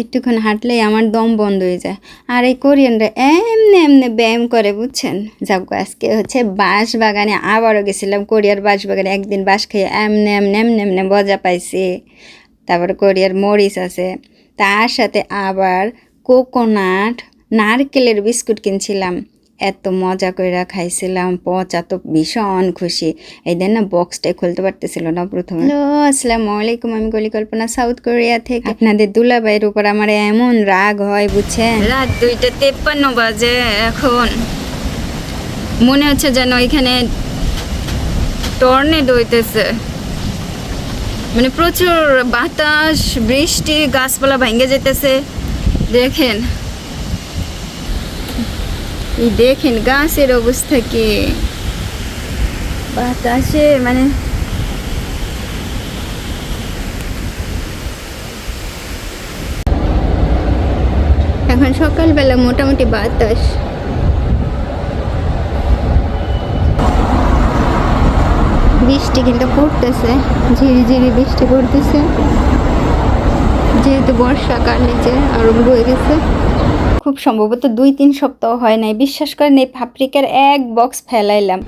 একটুক্ষণ হাঁটলেই আমার দম বন্ধ হয়ে যায়। আর এই কোরিয়ানরা এমনি এমনি ব্যায়াম করে, বুঝছেন? যাব আজকে হচ্ছে বাঁশ বাগানে আবারও গেছিলাম, কোরিয়ার বাঁশ বাগানে একদিন বাঁশ খেয়ে এমনি এমনি এমনি এমনি মজা পাইছি। তারপর কোরিয়ার মরিচ আছে। তার সাথে আবার কোকোনাট, নারকেলের বিস্কুট কিনছিলাম। এত মজা করে খাইছিলাম পচা তো ভীষণ খুশি। এই দিন না বক্সটাই খুলতে পারতেছিল না প্রথমে। হ্যালো আসসালামু আলাইকুম আমি কলিকল্পনা সাউথ কোরিয়া থেকে। আপনাদের দুলাভাইয়ের উপর আমার এমন রাগ হয় বুঝছেন? রাত দুইটা তেপ্পান্ন বাজে এখন। মনে হচ্ছে যেন এখানে টর্নেডো হইতেছে। মানে প্রচুর বাতাস বৃষ্টি গাছপালা ভেঙে যেতেছে। দেখেন। এই দেখেন গাছের অবস্থা কি? বাতাসে মানে এখন সকালবেলা মোটামুটি বাতাস। বৃষ্টি কিন্তু পড়তেছে ঝিরি ঝিরি বৃষ্টি পড়তেছে। যেহেতু বর্ষাকাল নিচে আরম্ভ হয়ে গেছে। খুব সম্ভবত দুই তিন সপ্তাহ হয় নাই। বিশ্বাস করেন এই পাপরিকার এক বক্স ফেলাইলাম।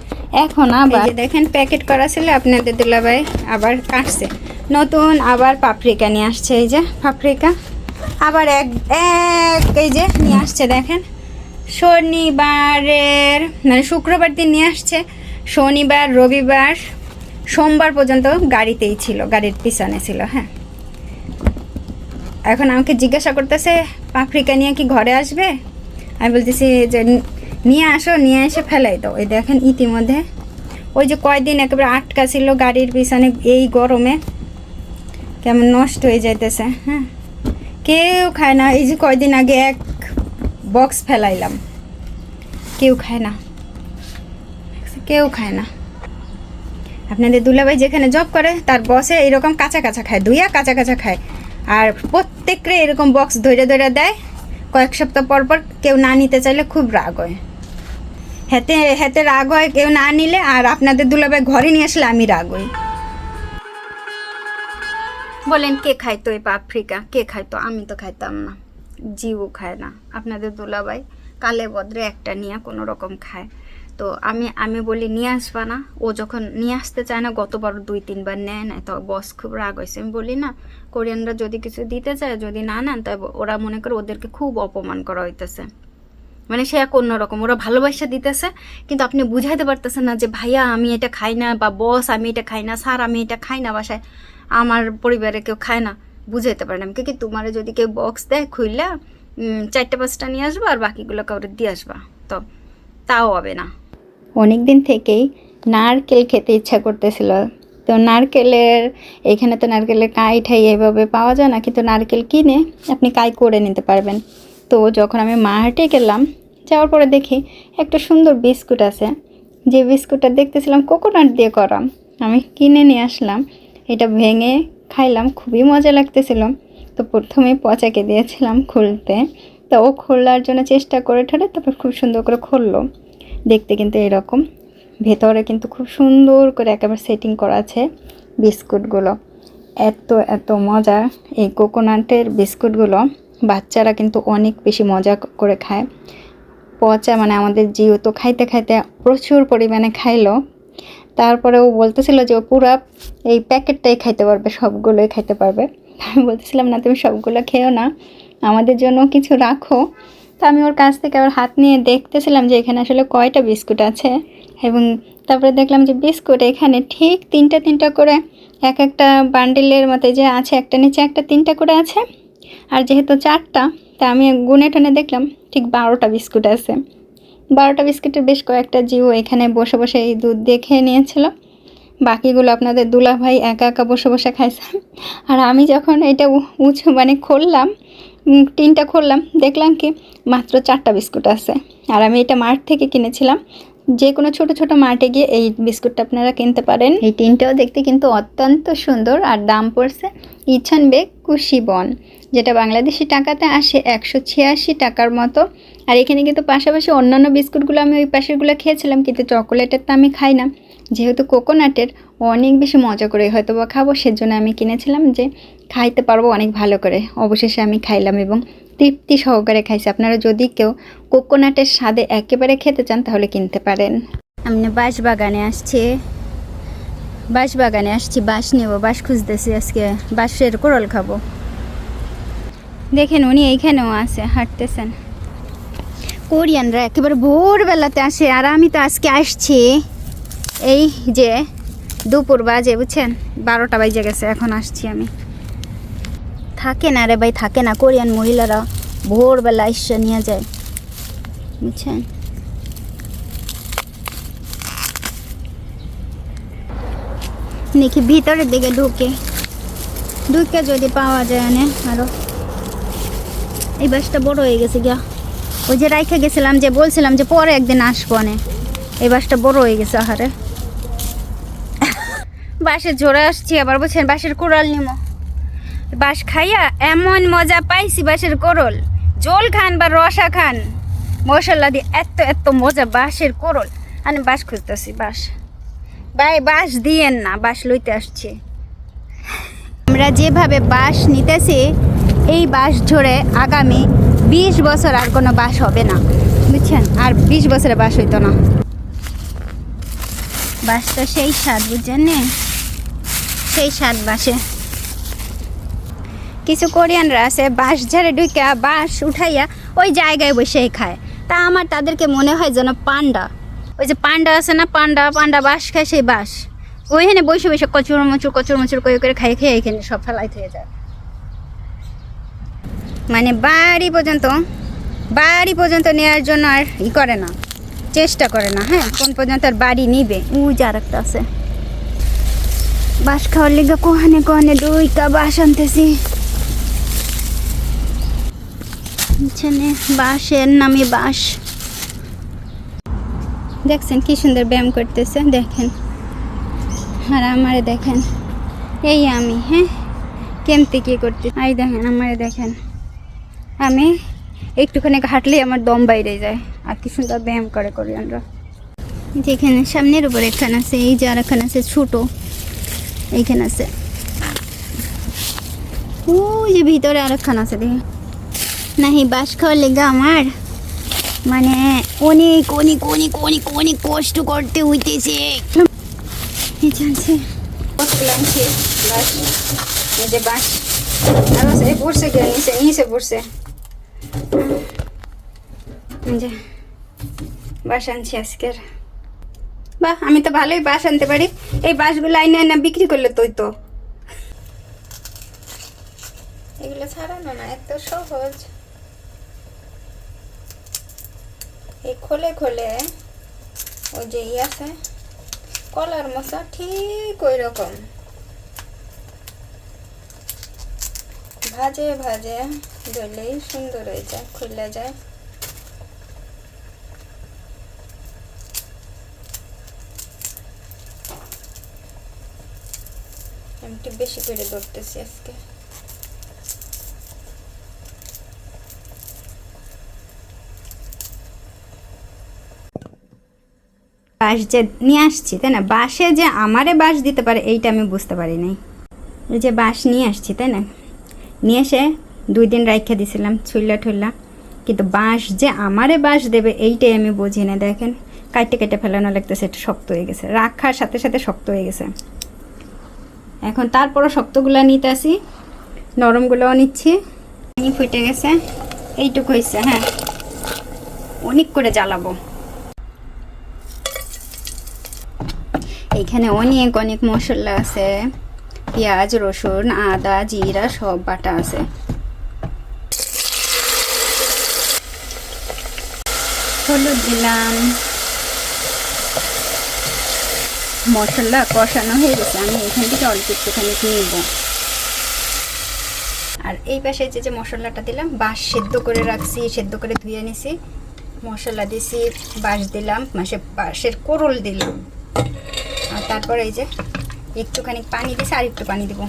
এখন আবার দেখেন প্যাকেট করা ছিল আপনাদের দুলাভাই আবার কাটছে। নতুন আবার পাপরিকা নিয়ে আসছে এই যে পাপরিকা আবার এক এক এই যে নিয়ে আসছে দেখেন। শনিবারের মানে শুক্রবার দিন নিয়ে আসছে। শনিবার রবিবার সোমবার পর্যন্ত গাড়িতেই ছিল গাড়ির পিছনে ছিল হ্যাঁ। এখন আমাকে জিজ্ঞাসা করতেছে পাপরিকা নিয়ে কি ঘরে আসবে? আমি বলতেছি যে, নিয়ে আসো, নিয়ে এসে ফেলাই দাও। ওই দেখেন ইতিমধ্যে ওই যে কয়দিন একেবারে আটকা ছিল গাড়ির পিছনে এই গরমে, কেমন নষ্ট হয়ে যাইতেছে হ্যাঁ? কেউ খায় না। এই যে কয়দিন আগে এক বক্স ফেলাইলাম, কেউ খায় না। কেউ খায় না। আপনাদের দুলাভাই যেখানে জব করে, তার বসে এরকম কাঁচা কাঁচা খায় দুইয়া কাঁচা কাঁচা খায়। আর প্রত্যেকরে এরকম বক্স ধরে ধরে দেয়। কয়েক সপ্তাহ পর পর কেউ না নিতে চাইলে খুব রাগ হয়। হেতে হেতে রাগ হয় কেউ না নিলে আর আপনাদের দুলাভাই ঘরে নিয়ে আসলে আমি রাগ হই। বলেন, কে খাইতো এই আফ্রিকা কে খাইতো আমি তো খাইতাম না। জিও খায় না। আপনাদের দুলাভাই কালে বদ্রে একটা নিয়ে কোনো রকম খায়। তো আমি আমি বলি, নিয়ে আসবা না। ও যখন নিয়ে আসতে চায় না, গতবার দুই, তিনবার নেয় না তো বস খুব রাগ হয়েছে আমি বলি, না কোরিয়ানরা যদি কিছু দিতে চায়, যদি না নেন তবে ওরা মনে করে ওদেরকে খুব অপমান করা হইতেছে। মানে সে এক অন্যরকম ওরা ভালোবাসা দিতেছে, কিন্তু আপনি বুঝাইতে পারতেছেন না যে, ভাইয়া, আমি এটা খাই না বা, বস, আমি এটা খাই না স্যার, আমি এটা খাই না বাসায়, আমার পরিবারে কেউ খায় না বুঝাইতে পারে না কি তোমার যদি কেউ বক্স দেয় খুললে চারটে, পাঁচটা নিয়ে আসবা আর বাকিগুলো কাউরে দিয়ে আসবা। তো তাও হবে না। অনেক দিন থেকেই নারকেল খেতে ইচ্ছা করতেছিল। তো নারকেলের, এখানে তো নারকেলের কাই ঠাই এভাবে পাওয়া যায় না, কিন্তু নারকেল কিনে আপনি কাই করে নিতে পারবেন। তো যখন আমি মাহাটে গেলাম, যাওয়ার পরে দেখি একটা সুন্দর বিস্কুট আছে। যে বিস্কুটটা দেখতেছিলাম কোকোনাট দিয়ে করা। আমি কিনে নিয়ে আসলাম। এটা ভেঙে খাইলাম, খুবই মজা লাগতেছিল। তো প্রথমে পচাকে দিয়েছিলাম খুলতে। তো ও খোলার জন্য চেষ্টা করে ঠরে তারপর খুব সুন্দর করে খুললো। দেখতে কিন্তু এরকম। ভেতরে কিন্তু খুব সুন্দর করে একেবারে সেটিং করা আছে বিস্কুটগুলো। এত এত মজা। এই কোকোনাটের বিস্কুটগুলো বাচ্চারা কিন্তু অনেক বেশি মজা করে খায়। পচা মানে আমাদের জিও তো খাইতে খাইতে প্রচুর পরিমাণে খাইলো। তারপরে ও বলতেছিল যে ও পুরা এই প্যাকেটটাই খাইতে পারবে, সবগুলোই খাইতে পারবে। আমি বলতেছিলাম, না, তুমি সবগুলো খেও না। আমাদের জন্য কিছু রাখো। তো আমি ওর কাছ থেকে আবার হাত নিয়ে দেখতেছিলাম যে এখানে আসলে কয়টা বিস্কুট আছে। এবং তারপরে দেখলাম যে বিস্কুট এখানে ঠিক তিনটা তিনটা করে এক একটা বান্ডিলের মতো যে আছে, একটা নিচে, একটা তিনটা করে আছে। আর যেহেতু চারটা, তা আমি গুনে টনে দেখলাম ঠিক বারোটা বিস্কুট আছে। বারোটা বিস্কুটের বেশ কয়েকটা জিও এখানে বসে বসে এই দুধ দিয়ে খেয়ে নিয়েছিল। বাকিগুলো আপনাদের দুলা ভাই একা একা বসে বসে খাইছে। আর আমি যখন এটা উঁচু মানে খুললাম টিনটা খুললাম, দেখলাম কি মাত্র চারটা বিস্কুট আছে। আর আমি এটা মার্ট থেকে কিনেছিলাম। যে কোনো ছোট ছোট মার্টে গিয়ে এই বিস্কুটটা আপনারা কিনতে পারেন। এই টিনটাও দেখতে কিন্তু অত্যন্ত সুন্দর আর দাম পড়ছে ইছান বেগ কুশিবন যেটা বাংলাদেশি টাকাতে আসে একশো ছিয়াশি টাকার মতো। আর এখানে কিন্তু পাশাপাশি অন্যান্য বিস্কুটগুলো আমি ওই পাশেরগুলো খেয়েছিলাম, কিন্তু চকোলেটের তো আমি খাই না। যেহেতু কোকোনাটের, অনেক বেশি মজা করে হয়তো বা খাব, সেজন্য আমি কিনেছিলাম যে খাইতে পারব অনেক ভালো করে। অবশেষে আমি খাইলাম এবং তৃপ্তি সহকারে খাইছে। আপনারা যদি কেউ কোকোনাটের স্বাদে একেবারে খেতে চান তাহলে কিনতে পারেন। আমি বাঁশ বাগানে আসছি। বাঁশ বাগানে আসছি বাঁশ নেব বাঁশ খুঁজতেছি আজকে। বাঁশের কোরল খাব। দেখেন উনি এইখানেও আছে হাঁটতেছেন। কোরিয়ানরা একেবারে ভোরবেলাতে আসে আর আমি তো আজকে আসছি। এই যে দুপুর বাজে বুঝছেন? বারোটা বাজে গেছে এখন আসছি আমি। থাকে না রে ভাই, থাকে না। কোরিয়ান মহিলারা ভোরবেলা এসে নিয়ে যায়। বুঝছেন? দেখি ভিতরের দিকে ঢুকে। ঢুকে যদি পাওয়া যায় না আরও। এই বাসটা বড় হয়ে গেছে গিয়া। ওই যে রাইখে গেছিলাম যে বলছিলাম যে পরে একদিন আসব নে এই বাসটা বড় হয়ে গেছে আহারে। বাসে জোরে আসছি আবার বলছেন বাসের কোরাল নিমো। বাস খাইয়া এমন মজা পাইছি বাসের কোরল জল খান বা রসা খান, মশলা দিয়ে এত এত মজা বাঁশের কোরল আমি বাস খুঁজতেছি বাস ভাই, বাঁশ দিয়েন না, বাঁশ লইতে আসছি। আমরা যেভাবে বাঁশ নিতেছি, এই বাঁশ ঝরে আগামী বিশ বছর আর কোনো বাস হবে না। বুঝছেন? আর বিশ বছরে বাস হইতো না। বাসটা সেই স্বাদ, বুঝছেন সেই স্বাদ বাসে কিছু কোরিয়ানরা আছে, বাঁশ ঝাড়ে ঢুকা বাঁশ উঠাইয়া ওই জায়গায় বসেই খায়। তা আমার তাদেরকে মনে হয় যেন পান্ডা। ওই যে পান্ডা আছে না, পান্ডা পান্ডা বাঁশ খায় সেই বাঁশ। ওইখানে বসে বসে কচুর মচুর কচুর মচুর করে করে খাই খেয়ে এখানে সব ফেলাই হয়ে যায়। মানে বাড়ি পর্যন্ত বাড়ি পর্যন্ত নেওয়ার জন্য আর ই করে না, চেষ্টা করে না হ্যাঁ? কোন পর্যন্ত আর বাড়ি নিবে। উ যার একটা আছে। বাঁশ খাওয়ার লিগে কোহানে কোহানে দুইটা বাঁশ আনতেছি। বুঝছেনে বাঁশের নামে বাঁশ। দেখছেন কি সুন্দর ব্যায়াম করতেছে, দেখেন। আর আমারে দেখেন, এই আমি হ্যাঁ? কেমতে কি করতে আই দেখেন, আমারে দেখেন। আমি একটুখানি হাঁটলেই আমার দম বাইরে যায়। আর কি সুন্দর ব্যায়াম করে করি আমরা যেখানে সামনের উপর এখানে আছে, এই যে এখানে আছে ছোটো। এইখানে আছে। ওই যে ভিতরে আর একখান আছে, দেখে। নাহি বাস খাওয়ার লেগে আমার? মানে অনেক অনেক অনেক অনেক অনেক কষ্ট করতে হইতেছে। পড়ছে কে? নিচে নিচে পড়ছে। যে বাস আনছি আজকের। বাহ আমি তো ভালোই বাস আনতে পারি। এই বাসগুলো আইনে না বিক্রি করলে তুই তো এগুলো ছাড়ানো না এত সহজ। এই খোলে খোলে ওই যে ই আছে, কলার মশা ঠিক ওই রকম। ভাজে ভাজে ধরলেই সুন্দর হয়ে যায়, খুলে যায়। আমি একটু বেশি করে ধরতেছি আজকে। বাঁশ যে নিয়ে আসছি, তাই না? বাঁশে যে আমারে বাঁশ দিতে পারে, এইটা আমি বুঝতে পারি নাই। এই যে বাঁশ নিয়ে আসছি, তাই না? নিয়ে এসে দুই দিন রাইখা দিছিলাম, ছুইলা ঠুল্লা কিন্তু বাঁশ যে আমারে বাঁশ দেবে, এইটাই আমি বুঝি না দেখেন। কাটে কেটে ফেলানো লাগতেছে এটা শক্ত হয়ে গেছে। রাখার সাথে সাথে শক্ত হয়ে গেছে। এখন তারপরও শক্তগুলো নিতে আসি, নরমগুলোও নিচ্ছি। ফুটে গেছে, এইটুকু হয়েছে হ্যাঁ। অনেক করে জ্বালাবো। এইখানে অনেক অনেক মশলা আছে। পেঁয়াজ, রসুন, আদা, জিরা, সব বাটা আছে। হলুদ দিলাম। মশলা কষানো হয়ে গেছে, আমি এখান থেকে অল্প একটুখানি নিব। আর এই পাশে যে যে মশলাটা দিলাম, বাঁশ সেদ্ধ করে রাখছি, সেদ্ধ করে ধুয়ে নিছি। মশলা দিছি, বাঁশ দিলাম মাসে বাঁশের কোরল দিলাম। তারপরে এই যে একটুখানি পানি দিয়েছে আর একটু পানি দিব।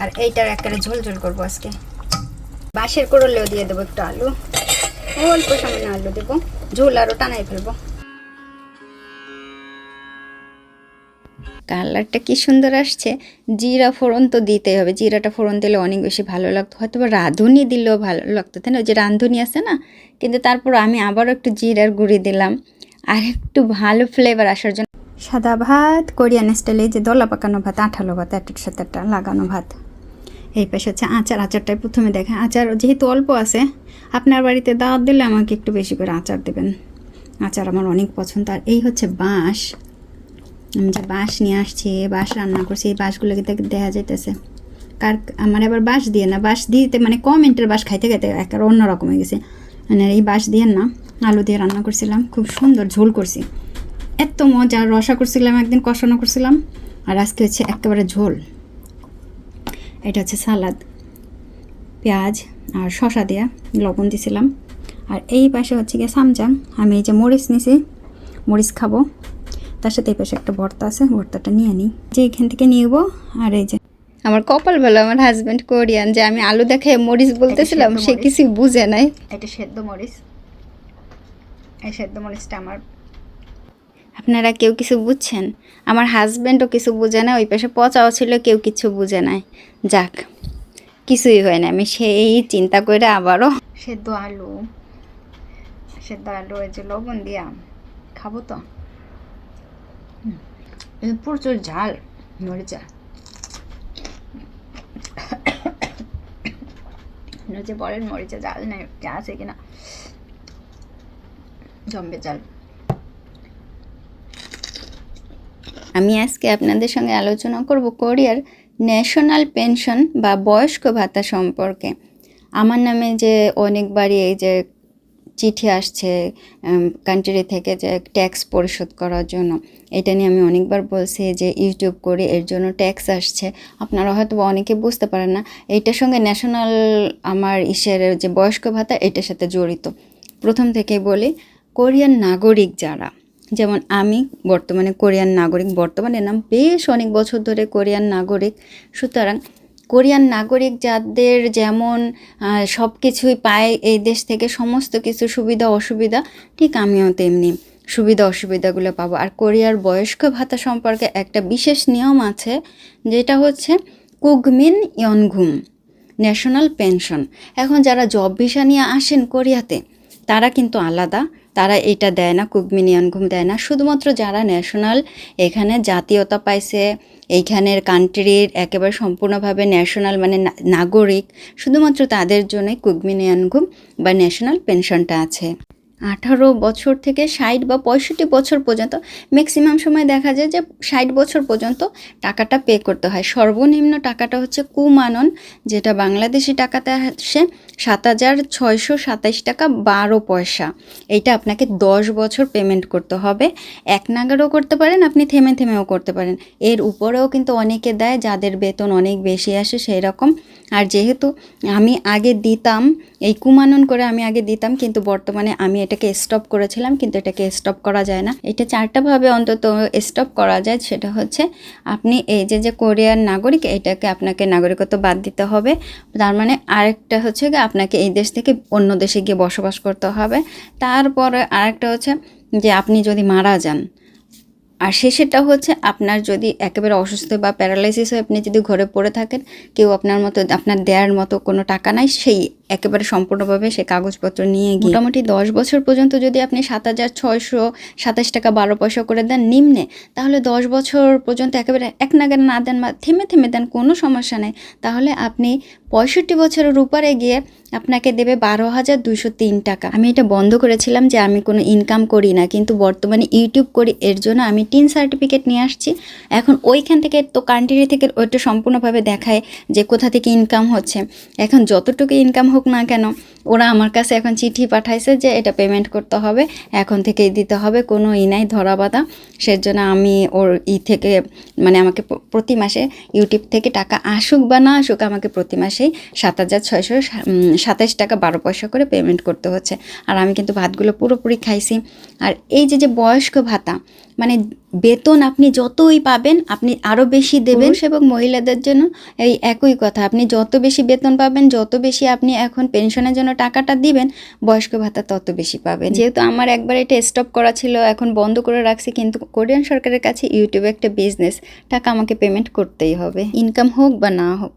আর এইটার একটা ঝোল ঝোল করব আজকে। বাঁশের কোরলেও দিয়ে দেবো একটু আলু। অল্প সামান্য আলু দেবো। ঝোল আরও টানাই ফেলব। কালারটা কি সুন্দর আসছে। জিরা ফোড়ন তো দিতেই হবে। জিরাটা ফোড়ন দিলে অনেক বেশি ভালো লাগতো। হয়তো বা রাঁধুনি দিলেও ভালো লাগতো। তাই না? যে রাঁধুনি আছে না? কিন্তু তারপর আমি আবারও একটু জিরার গুঁড়ি দিলাম। আর একটু ভালো ফ্লেভার আসার জন্য সাদা ভাত, কোরিয়ান স্টাইলে যে দলা পাকানো ভাত, আঠালো ভাত একটার সাথে একটা লাগানো ভাত। এই পাশে হচ্ছে আচার। আচারটাই প্রথমে দেখা। আচার যেহেতু অল্প আছে, আপনার বাড়িতে দাওয়াত দিলে আমাকে একটু বেশি করে আচার দেবেন। আচার আমার অনেক পছন্দ। আর এই হচ্ছে বাঁশ। যে বাঁশ নিয়ে আসছি বাঁশ রান্না করছি, এই বাঁশগুলোকে দেখ- যাইতেছে। কার মানে আবার বাঁশ দিয়ে না, বাঁশ দিতে মানে কমেন্টের বাঁশ খাইতে খাইতে একটা অন্যরকম হয়ে গেছে। মানে এই বাঁশ দিয়ে না, আলু দিয়ে রান্না করছিলাম, খুব সুন্দর ঝোল করছি। এত মজা, রসা করছিলাম, একদিন কষানো করছিলাম, আর আজকে হচ্ছে একেবারে ঝোল। এটা হচ্ছে সালাদ, পেঁয়াজ আর শশা দেওয়া লবণ দিছিলাম। আর এই পাশে হচ্ছে গিয়ে সামজাং আমি এই যে মরিচ নিছি, মরিচ খাব। তার সাথে এই পাশে একটা ভর্তা আছে ভর্তাটা নিয়ে নিই। যে এখান থেকে নিব আর এই যে আমার কপাল ভালো আমার হাজব্যান্ড কোরিয়ান যে আমি আলু দেখে মরিচ বলতেছিলাম সে। কিছুই বুঝে নাই। এটা সেদ্ধ মরিচ। এই সেদ্ধ মরিচটা আমার। আপনারা কেউ কিছু বুঝছেন? আমার হাজব্যান্ডও কিছু বুঝে না ওই পাশে পচাও ছিল কেউ কিছু বুঝে নাই। যাক কিছুই হয় না আমি সেই চিন্তা করে আবারও। সেদ্ধ আলু সেদ্ধ আলু এই যে লবণ দিয়া খাব তো। এটা প্রচুর ঝাল আপনারা যে বলেন মরিচা জাল নেই আছে কিনা। জম্বে জাল আমি আজকে আপনাদের সঙ্গে আলোচনা করব কোরিয়ার ন্যাশনাল পেনশন বা বয়স্ক ভাতা সম্পর্কে। আমার নামে যে অনেকবারই এই যে চিঠি আসছে কান্ট্রি থেকে যে ট্যাক্স পরিশোধ করার জন্য। এটা নিয়ে আমি অনেকবার বলছি যে ইউটিউব করে এর জন্য ট্যাক্স আসছে। আপনারা হয়তো অনেকে বুঝতে পারেন না, এইটার সঙ্গে ন্যাশনাল আমার ইসের যে বয়স্ক ভাতা, এটার সাথে জড়িত। প্রথম থেকেই বলি, কোরিয়ান নাগরিক যারা, যেমন আমি বর্তমানে কোরিয়ান নাগরিক, বর্তমানে নাম বেশ অনেক বছর ধরে কোরিয়ান নাগরিক, সুতরাং কোরিয়ান নাগরিক যাদের যেমন সব কিছুই পায় এই দেশ থেকে, সমস্ত কিছু সুবিধা, অসুবিধা, ঠিক আমিও তেমনি সুবিধা, অসুবিধাগুলো পাবো। আর কোরিয়ার বয়স্ক ভাতা সম্পর্কে একটা বিশেষ নিয়ম আছে, যেটা হচ্ছে কুগমিন ইয়নঘুম ন্যাশনাল পেনশন। এখন যারা জব ভিসা নিয়ে আসেন কোরিয়াতে, তারা কিন্তু আলাদা। তারা এটা দেয় না কুগমিনিয়ান ঘুম দেয় না। শুধুমাত্র যারা ন্যাশনাল এখানে জাতীয়তা পাইছে, এইখানের কান্ট্রির একেবারে সম্পূর্ণভাবে ন্যাশনাল মানে নাগরিক, শুধুমাত্র তাদের জন্যই কুগমিনিয়ান ঘুম বা ন্যাশনাল পেনশনটা আছে। আঠারো বছর থেকে ষাট বা পঁয়ষট্টি বছর পর্যন্ত ম্যাক্সিমাম সময় দেখা যায় যে ষাট বছর পর্যন্ত টাকাটা পে করতে হয়। সর্বনিম্ন টাকাটা হচ্ছে কুমানন, যেটা বাংলাদেশি টাকাতে আসে সাত হাজার ছয়শো সাতাইশ টাকা বারো পয়সা। এইটা আপনাকে দশ বছর পেমেন্ট করতে হবে। এক নাগারও করতে পারেন, আপনি থেমে থেমেও করতে পারেন। এর উপরেও কিন্তু অনেকে দেয়, যাদের বেতন অনেক বেশি আসে সেই রকম। আর যেহেতু আমি আগে দিতাম, এই কুমানন করে আমি আগে দিতাম, কিন্তু বর্তমানে আমি এটাকে স্টপ করেছিলাম, কিন্তু এটাকে স্টপ করা যায় না। এটা চারটাভাবে অন্তত স্টপ করা যায়, সেটা হচ্ছে আপনি এই যে যে কোরিয়ার নাগরিক, এটাকে আপনাকে নাগরিকত্ব বাদ দিতে হবে। তার মানে আরেকটা হচ্ছে আপনাকে এই দেশ থেকে অন্য দেশে গিয়ে বসবাস করতে হবে। তারপরে আরেকটা হচ্ছে যে, আপনি যদি মারা যান আর শেষেরটা হচ্ছে আপনার যদি একেবারে অসুস্থ বা প্যারালাইসিস হয়ে আপনি যদি ঘরে পড়ে থাকেন, কেউ আপনার মতো, আপনার দেওয়ার মতো কোনো টাকা নাই, সেই একেবারে সম্পূর্ণভাবে সে কাগজপত্র নিয়ে গিয়ে মোটামুটি দশ বছর পর্যন্ত যদি আপনি সাত হাজার ছয়শো সাতাশ টাকা বারো পয়সা করে দেন নিম্নে, তাহলে দশ বছর পর্যন্ত একেবারে এক নাগারে না দেন বা থেমে থেমে দেন, কোনো সমস্যা নেই। তাহলে আপনি পঁয়ষট্টি বছরের উপরে গিয়ে আপনাকে দেবে বারো হাজার দুশো তিন টাকা। আমি এটা বন্ধ করেছিলাম যে আমি কোনো ইনকাম করি না, কিন্তু বর্তমানে ইউটিউব করি, এর জন্য আমি টিন সার্টিফিকেট নিয়ে আসছি। এখন ওইখান থেকে তো কান্ট্রি থেকে ওইটা সম্পূর্ণভাবে দেখায় যে কোথা থেকে ইনকাম হচ্ছে। এখন যতটুকু ইনকাম হোক না কেন ওরা আমার কাছে এখন চিঠি পাঠাইছে যে এটা পেমেন্ট করতে হবে, এখন থেকেই দিতে হবে, কোনো ই নাই, ধরা বাঁধা। সেজন্য আমি ওর ই থেকে মানে আমাকে প্রতি মাসে ইউটিউব থেকে টাকা আসুক বা না আসুক, আমাকে প্রতি মাসেই সাত হাজার ছয়শো সাতাশ টাকা বারো পয়সা করে পেমেন্ট করতে হচ্ছে। আর আমি কিন্তু ভাতগুলো পুরোপুরি খাইছি। আর এই যে যে বয়স্ক ভাতা মানে বেতন আপনি যতই পাবেন, আপনি আরও বেশি দেবেন। এবং মহিলাদের জন্য এই একই কথা, আপনি যত বেশি বেতন পাবেন, যত বেশি আপনি এখন পেনশনের জন্য টাকাটা দিবেন, বয়স্ক ভাতা তত বেশি পাবেন। যেহেতু আমার একবার এটা স্টপ করা ছিল, এখন বন্ধ করে রাখছি, কিন্তু কোরিয়ান সরকারের কাছে ইউটিউবে একটা বিজনেস টাকা আমাকে পেমেন্ট করতেই হবে। ইনকাম হোক বা না হোক।